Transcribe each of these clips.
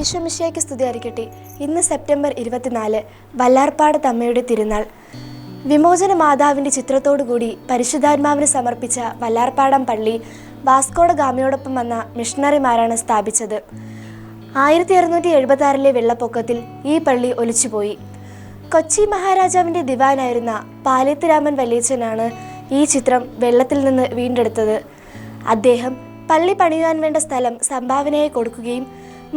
ഈശോമിശിയായ്ക്ക് സ്തുതിയായിരിക്കട്ടെ ഇന്ന് സെപ്റ്റംബർ ഇരുപത്തിനാല് വല്ലാർപ്പാട് തമ്മയുടെ തിരുനാൾ. വിമോചന മാതാവിന്റെ ചിത്രത്തോടുകൂടി പരിശുദ്ധാത്മാവിന് സമർപ്പിച്ച വല്ലാർപ്പാടം പള്ളി വാസ്കോഡ ഗാമയോടൊപ്പം വന്ന മിഷണറിമാരാണ് സ്ഥാപിച്ചത്. ആയിരത്തി അറുന്നൂറ്റി എഴുപത്തി ആറിലെ വെള്ളപ്പൊക്കത്തിൽ ഈ പള്ളി ഒലിച്ചുപോയി. കൊച്ചി മഹാരാജാവിന്റെ ദിവാനായിരുന്ന പാലേത്ത് രാമൻ വല്യച്ഛനാണ് ഈ ചിത്രം വെള്ളത്തിൽ നിന്ന് വീണ്ടെടുത്തത്. അദ്ദേഹം പള്ളി പണിയുവാൻ വേണ്ട സ്ഥലം സംഭാവനയായി കൊടുക്കുകയും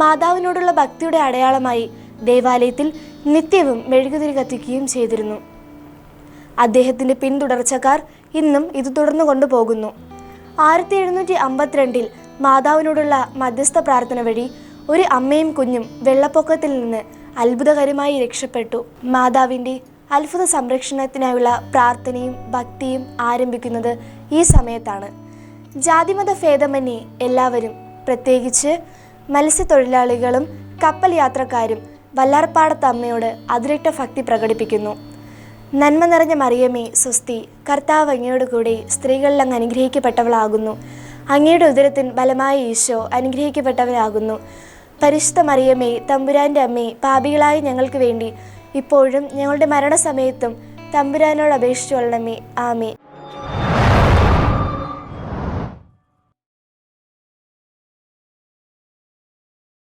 മാതാവിനോടുള്ള ഭക്തിയുടെ അടയാളമായി ദേവാലയത്തിൽ നിത്യവും മെഴുകുതിരി കത്തിക്കുകയും ചെയ്തിരുന്നു. അദ്ദേഹത്തിന്റെ പിന്തുടർച്ചക്കാർ ഇന്നും ഇത് തുടർന്നു കൊണ്ടുപോകുന്നു. ആയിരത്തി എഴുന്നൂറ്റി അമ്പത്തിരണ്ടിൽ മാതാവിനോടുള്ള മധ്യസ്ഥ പ്രാർത്ഥന വഴി ഒരു അമ്മയും കുഞ്ഞും വെള്ളപ്പൊക്കത്തിൽ നിന്ന് അത്ഭുതകരമായി രക്ഷപ്പെട്ടു. മാതാവിന്റെ അത്ഭുത സംരക്ഷണത്തിനായുള്ള പ്രാർത്ഥനയും ഭക്തിയും ആരംഭിക്കുന്നത് ഈ സമയത്താണ്. ജാതിമത ഭേദമന്യേ എല്ലാവരും പ്രത്യേകിച്ച് മത്സ്യത്തൊഴിലാളികളും കപ്പൽ യാത്രക്കാരും വല്ലാർപ്പാടത്ത് അമ്മയോട് അതിരിട്ട ഭക്തി പ്രകടിപ്പിക്കുന്നു. നന്മ നിറഞ്ഞ മറിയമേ സ്വസ്തി കർത്താവ് അങ്ങയോട് കൂടി സ്ത്രീകളിൽ അങ്ങ് അനുഗ്രഹിക്കപ്പെട്ടവളാകുന്നു. അങ്ങയുടെ ഉദരത്തിൻ ബലമായ ഈശോ അനുഗ്രഹിക്കപ്പെട്ടവനാകുന്നു പരിശുദ്ധ മറിയമേ തമ്പുരാന്റെ അമ്മേ പാപികളായ ഞങ്ങൾക്ക് വേണ്ടി ഇപ്പോഴും ഞങ്ങളുടെ മരണസമയത്തും തമ്പുരാനോട് അപേക്ഷിച്ചു കൊള്ളണമേ ആമേ